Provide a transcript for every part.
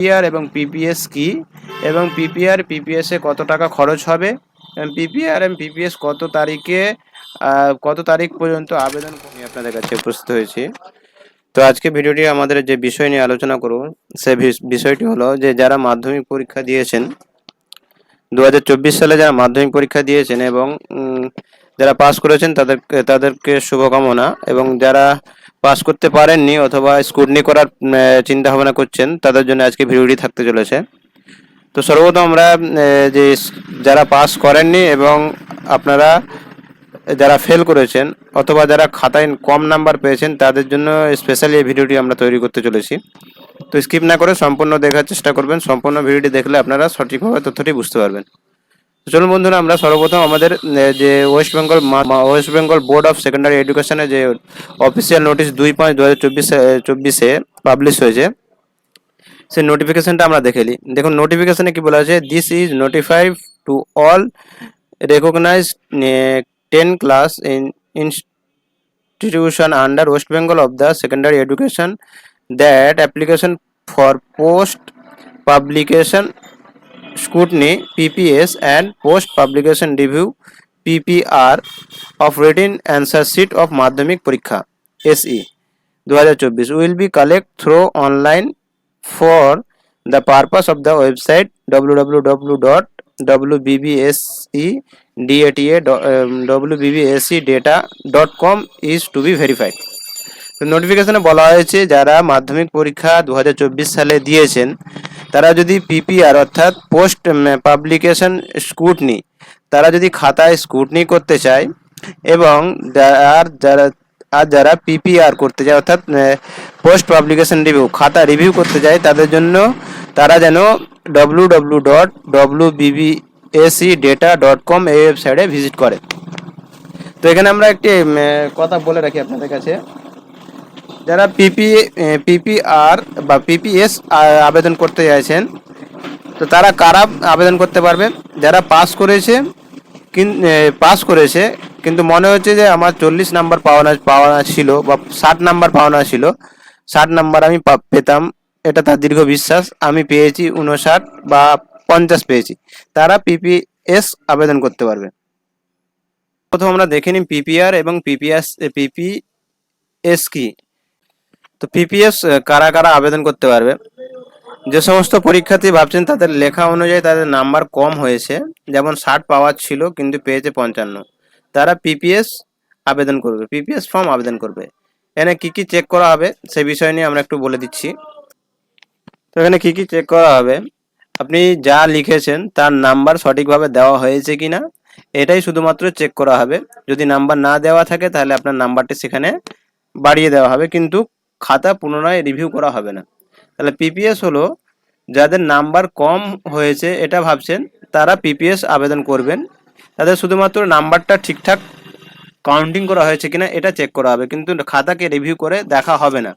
PPR এবং PPS কি? এবং পিপিআর পিপিএস এ কত টাকা খরচ হবে? পিপিআর এবং পিপিএস কত তারিখে কত তারিখ পর্যন্ত আবেদন আমি আপনাদের কাছে উপস্থিত হয়েছি। তো আজকে ভিডিওটি আমাদের যে বিষয় নিয়ে আলোচনা করব, সে বিষ- বিষয়টি হলো যে যারা মাধ্যমিক পরীক্ষা দিয়েছেন দু হাজার চব্বিশ সালে যারা মাধ্যমিক পরীক্ষা দিয়েছেন এবং যারা পাস করেছেন তাদেরকে তাদেরকে শুভকামনা এবং যারা পাস করতে পারেননি অথবা স্কুটনি করার চিন্তা ভাবনা করছেন, তাদের জন্য আজকে ভিডিওটি থাকতে চলেছে। তো সর্বপ্রথম আমরা যে যারা পাস করেননি এবং আপনারা যারা ফেল করেছেন অথবা যারা খাতায় কম নাম্বার পেয়েছেন, তাদের জন্য স্পেশালি এই ভিডিওটি আমরা তৈরি করতে চলেছি। তো স্কিপ না করে সম্পূর্ণ দেখার চেষ্টা করবেন, সম্পূর্ণ ভিডিওটি দেখলে আপনারা সঠিকভাবে তথ্যটি বুঝতে পারবেন। চলুন বন্ধুরা, আমরা সর্বপ্রথম আমাদের যে West Bengal West Bengal board of secondary এডুকেশনের যে অফিসিয়াল নোটিশ দুই পাঁচ দু হাজার চব্বিশে চব্বিশে পাবলিশ হয়েছে, সেই নোটিফিকেশনটা আমরা দেখে নিই। দেখুন নোটিফিকেশনে কি বলা আছে this is notified to all recognise ten class in institution under West Bengal of the secondary education that application for post publication scrutiny PPS and post publication review PPR of written answer sheet of Madhyamik Parikha SE 2024 will be collect through online for the purpose of the website www.wbbscdata.com is to be verified নোটিফিকেশনে বলা হয়েছে যারা মাধ্যমিক পরীক্ষা দু হাজার চব্বিশ সালে দিয়েছেন তারা যদি পিপিআর অর্থাৎ পোস্ট পাবলিকেশন স্কুটনি তারা যদি খাতায় স্কুটনি করতে চায় এবং আর যারা আর যারা পিপিআর করতে চায়, অর্থাৎ পোস্ট পাবলিকেশন রিভিউ খাতা রিভিউ করতে চায়, তাদের জন্য তারা যেন W W dot W BBSE data dot com এই ওয়েবসাইটে ভিজিট করে। তো এখানে আমরা একটি কথা বলে রাখি আপনাদের কাছে। যারা পিপি পিপিআর বা পিপিএস আবেদন করতে চাইছেন, তো তারা কারা আবেদন করতে পারবে? যারা পাস করেছে পাস করেছে, কিন্তু মনে হচ্ছে যে আমার চল্লিশ নাম্বার পাওয়ানো পাওয়ানো ছিল বা ষাট নাম্বার পাওয়ানো ছিল, ষাট নাম্বার আমি পেতাম, এটা তার দীর্ঘ বিশ্বাস, আমি পেয়েছি উনষাট বা পঞ্চাশ পেয়েছি, তারা পিপিএস আবেদন করতে পারবে। প্রথম আমরা দেখে নিই পিপিআর এবং পিপিএস পিপিএস কি? তো পিপিএস কারা কারা আবেদন করতে পারবে? যে সমস্ত পরীক্ষার্থী ভাবছেন তাদের লেখা অনুযায়ী তাদের নাম্বার কম হয়েছে, যেমন ষাট পাওয়ার ছিল কিন্তু পেয়েছে পঞ্চান্ন। তারা পিপিএস আবেদন করবে পিপিএস ফর্ম আবেদন করবে। এখানে কি কি চেক করা হবে সে বিষয় নিয়ে আমরা একটু বলে দিচ্ছি। তো এখানে কি কি চেক করা হবে? আপনি যা লিখেছেন তার নাম্বার সঠিকভাবে দেওয়া হয়েছে কিনা, এটাই শুধুমাত্র চেক করা হবে। যদি নাম্বার না দেওয়া থাকে তাহলে আপনার নাম্বারটি সেখানে বাড়িয়ে দেওয়া হবে। কিন্তু খাতা পুনরায় রিভিউ করা হবে না। তাহলে পিপিএস হলো যাদের নাম্বার কম হয়েছে, এটা ভাবছেন, তারা পিপিএস আবেদন করবেন। তাদের শুধুমাত্র নাম্বারটা ঠিকঠাক কাউন্টিং করা হয়েছে কিনা, এটা চেক করা হবে। কিন্তু খাতাকে রিভিউ করে দেখা হবে না।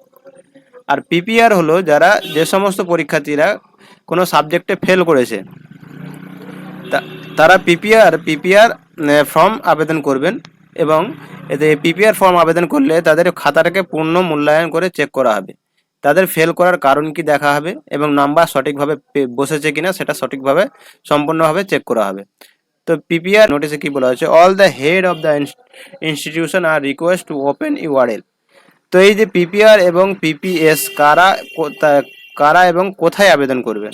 আর পিপিআর হলো যারা যে সমস্ত পরীক্ষার্থীরা কোনো সাবজেক্টে ফেল করেছে তারা পিপিআর পিপিআর ফর্ম আবেদন করবেন। এবং এতে পিপিআর ফর্ম আবেদন করলে তাদের খাতাটাকে পূর্ণ মূল্যায়ন করে চেক করা হবে। তাদের ফেল করার কারণ কি দেখা হবে এবং নাম্বার সঠিকভাবে বসেছে কিনা সেটা সঠিকভাবে সম্পূর্ণভাবে চেক করা হবে। তো পিপিআর নোটিসে কি বলা হয়েছে? All the head of the institution are request to open URL তো এই যে পিপিআর এবং পিপিএস কারা কারা এবং কোথায় আবেদন করবে?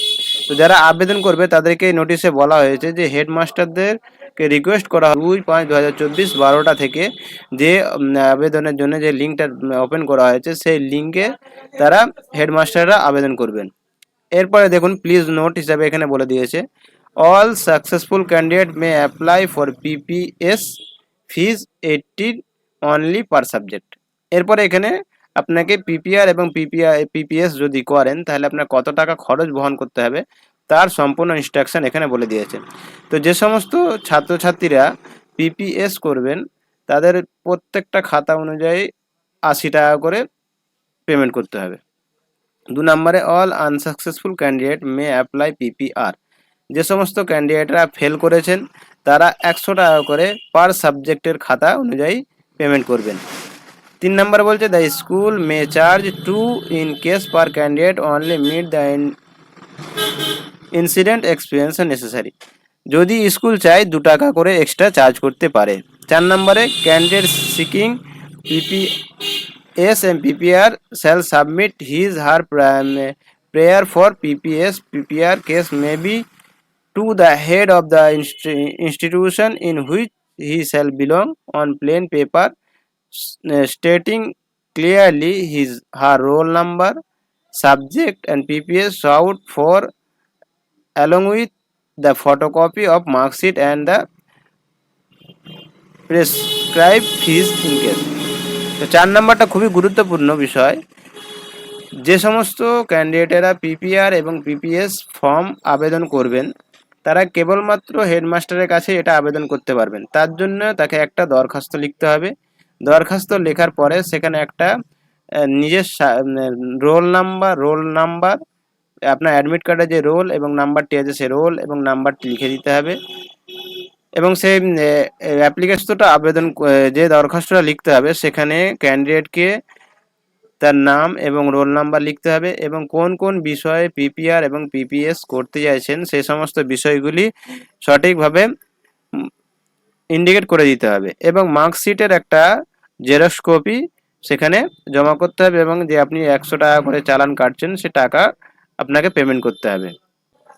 তো যারা আবেদন করবে তাদেরকে নোটিশে বলা হয়েছে যে হেডমাস্টারদেরকে রিকোয়েস্ট করা দুই পাঁচ দু হাজার চব্বিশ বারোটা থেকে যে আবেদনের জন্য যে লিঙ্কটা ওপেন করা হয়েছে সেই লিঙ্কে তারা হেডমাস্টাররা আবেদন করবেন। এরপরে দেখুন প্লিজ নোট হিসাবে এখানে বলে দিয়েছে all successful candidate may apply for PPS fees eighty only per subject এরপরে এখানে আপনাকে পিপিআর এবং পিপিআর পিপিএস যদি করেন, তাহলে আপনার কত টাকা খরচ বহন করতে হবে তার সম্পূর্ণ ইনস্ট্রাকশন এখানে বলে দিয়েছে। তো যে সমস্ত ছাত্রছাত্রীরা পিপিএস করবেন, তাদের প্রত্যেকটা খাতা অনুযায়ী আশি টাকা করে পেমেন্ট করতে হবে। দু নম্বরে all unsuccessful candidate may apply PPR যে সমস্ত ক্যান্ডিডেটরা ফেল করেছেন, তারা একশো টাকা করে পার সাবজেক্টের খাতা অনুযায়ী পেমেন্ট করবেন। তিন নম্বর বলছে the school may charge to in case per candidate only meet the incident experience necessary যদি স্কুল চায় দু টাকা করে এক্সট্রা চার্জ করতে পারে চার নম্বরে candidate seeking PP S M PPR shall submit his her prayer for PPS PPR case may be to the head of the inst- institution in which he shall belong on plain paper s- uh, stating clearly his her roll number subject and pps out for along with the photocopy of mark sheet and the fees in case তো চার নাম্বারটা খুবই গুরুত্বপূর্ণ বিষয়। যে সমস্ত ক্যান্ডিডেটেরা PPR এবং পিপিএস ফর্ম আবেদন করবেন, তারা কেবলমাত্র হেডমাস্টারের কাছে এটা আবেদন করতে পারবেন। তার জন্য তাকে একটা দরখাস্ত লিখতে হবে। দরখাস্ত লেখার পরে সেখানে একটা নিজের রোল নাম্বার রোল নাম্বার আপনার অ্যাডমিট কার্ডে যে রোল এবং নাম্বারটি আছে সে রোল এবং নাম্বারটি লিখে দিতে হবে। এবং সেই অ্যাপ্লিকেশনটা আবেদন যে দরখাস্তটা লিখতে হবে, সেখানে ক্যান্ডিডেটকে তার নাম এবং রোল নাম্বার লিখতে হবে এবং কোন কোন বিষয়ে পিপিআর এবং পিপিএস করতে চাইছেন, সেই সমস্ত বিষয়গুলি সঠিকভাবে ইন্ডিকেট করে দিতে হবে। এবং মার্কশিটের একটা জেরক্স কপি সেখানে জমা করতে হবে এবং যে আপনি একশো টাকা করে চালান কাটছেন, সে টাকা আপনাকে পেমেন্ট করতে হবে।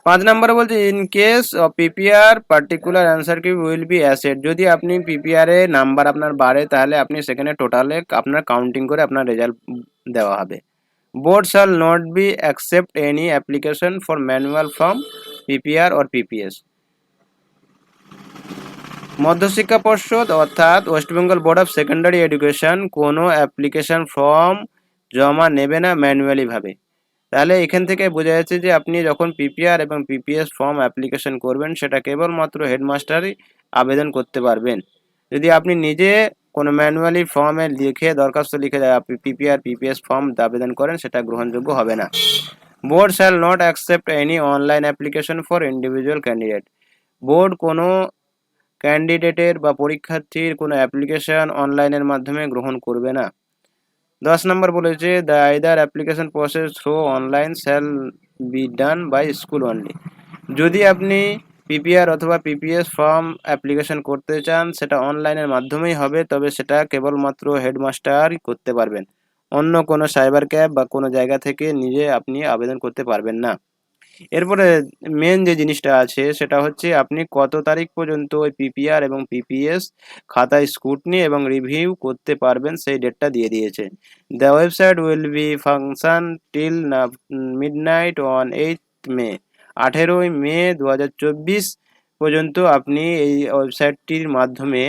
পাঁচ নম্বরে বলছে in case PPR particular answer key will be asset যদি আপনি পিপিআর নাম্বার আপনার বাড়ে, তাহলে আপনি সেখানে টোটালে আপনার কাউন্টিং করে আপনার রেজাল্ট দেওয়া হবে। Board shall not be accept any application for manual form PPR or PPS মধ্যশিক্ষা পর্ষদ অর্থাৎ West Bengal board of secondary education কোনো অ্যাপ্লিকেশন ফর্ম জমা নেবে না ম্যানুয়ালি ভাবে। তাহলে এখান থেকে বোঝা যাচ্ছে যে আপনি যখন পিপিআর এবং পিপিএস ফর্ম অ্যাপ্লিকেশন করবেন, সেটা কেবলমাত্র হেডমাস্টারই আবেদন করতে পারবেন। যদি আপনি নিজে কোনো ম্যানুয়ালি ফর্মে লিখে, দরখাস্ত লিখে আপনি পিপিআর পিপিএস ফর্ম আবেদন করেন, সেটা গ্রহণযোগ্য হবে না। Board shall not accept any online application for individual candidate board কোনো ক্যান্ডিডেটের বা পরীক্ষার্থীর কোনো অ্যাপ্লিকেশন অনলাইনের মাধ্যমে গ্রহণ করবে না। দশ নম্বর বলেছে the either application process through online shall be done by school only যদি আপনি পিপিআর অথবা পিপিএস ফর্ম অ্যাপ্লিকেশন করতে চান, সেটা অনলাইনের মাধ্যমেই হবে, তবে সেটা কেবলমাত্র হেডমাস্টারই করতে পারবেন। অন্য কোনো সাইবার ক্যাব বা কোনো জায়গা থেকে নিজে আপনি আবেদন করতে পারবেন না। এরপরে মেন যে জিনিসটা আছে, সেটা হচ্ছে আপনি কত তারিখ পর্যন্ত ওই পিপিআর এবং পিপিএস খাতায় স্কুটনি এবং রিভিউ করতে পারবেন সেই ডেটটা দিয়ে দিয়েছে। The website will be function till midnight on eight May আঠেরোই মে দু হাজার চব্বিশ পর্যন্ত আপনি এই ওয়েবসাইটটির মাধ্যমে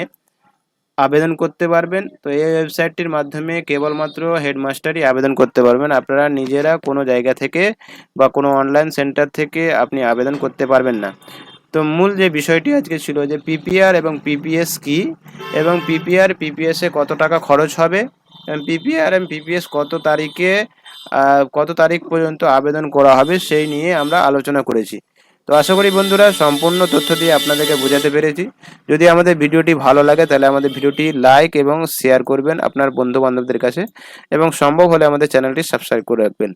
আবেদন করতে পারবেন। তো এই ওয়েবসাইটটির মাধ্যমে কেবলমাত্র হেডমাস্টারই আবেদন করতে পারবেন। আপনারা নিজেরা কোনো জায়গা থেকে বা কোনো অনলাইন সেন্টার থেকে আপনি আবেদন করতে পারবেন না। তো মূল যে বিষয়টি আজকে ছিল যে পিপিআর এবং পিপিএস কি? এবং পিপিআর, পিপিএসে কত টাকা খরচ হবে? পিপিআর এবং পিপিএস কত তারিখে কত তারিখ পর্যন্ত আবেদন করা হবে সেই নিয়ে আমরা আলোচনা করেছি। তো আশা করি বন্ধুরা, সম্পূর্ণ তথ্য দিয়ে আপনাদেরকে বোঝাতে পেরেছি। যদি আমাদের ভিডিওটি ভালো লাগে, তাহলে আমাদের ভিডিওটি লাইক এবং শেয়ার করবেন আপনার বন্ধু বান্ধবদের কাছে। এবং সম্ভব হলে আমাদের চ্যানেলটি সাবস্ক্রাইব করে রাখবেন।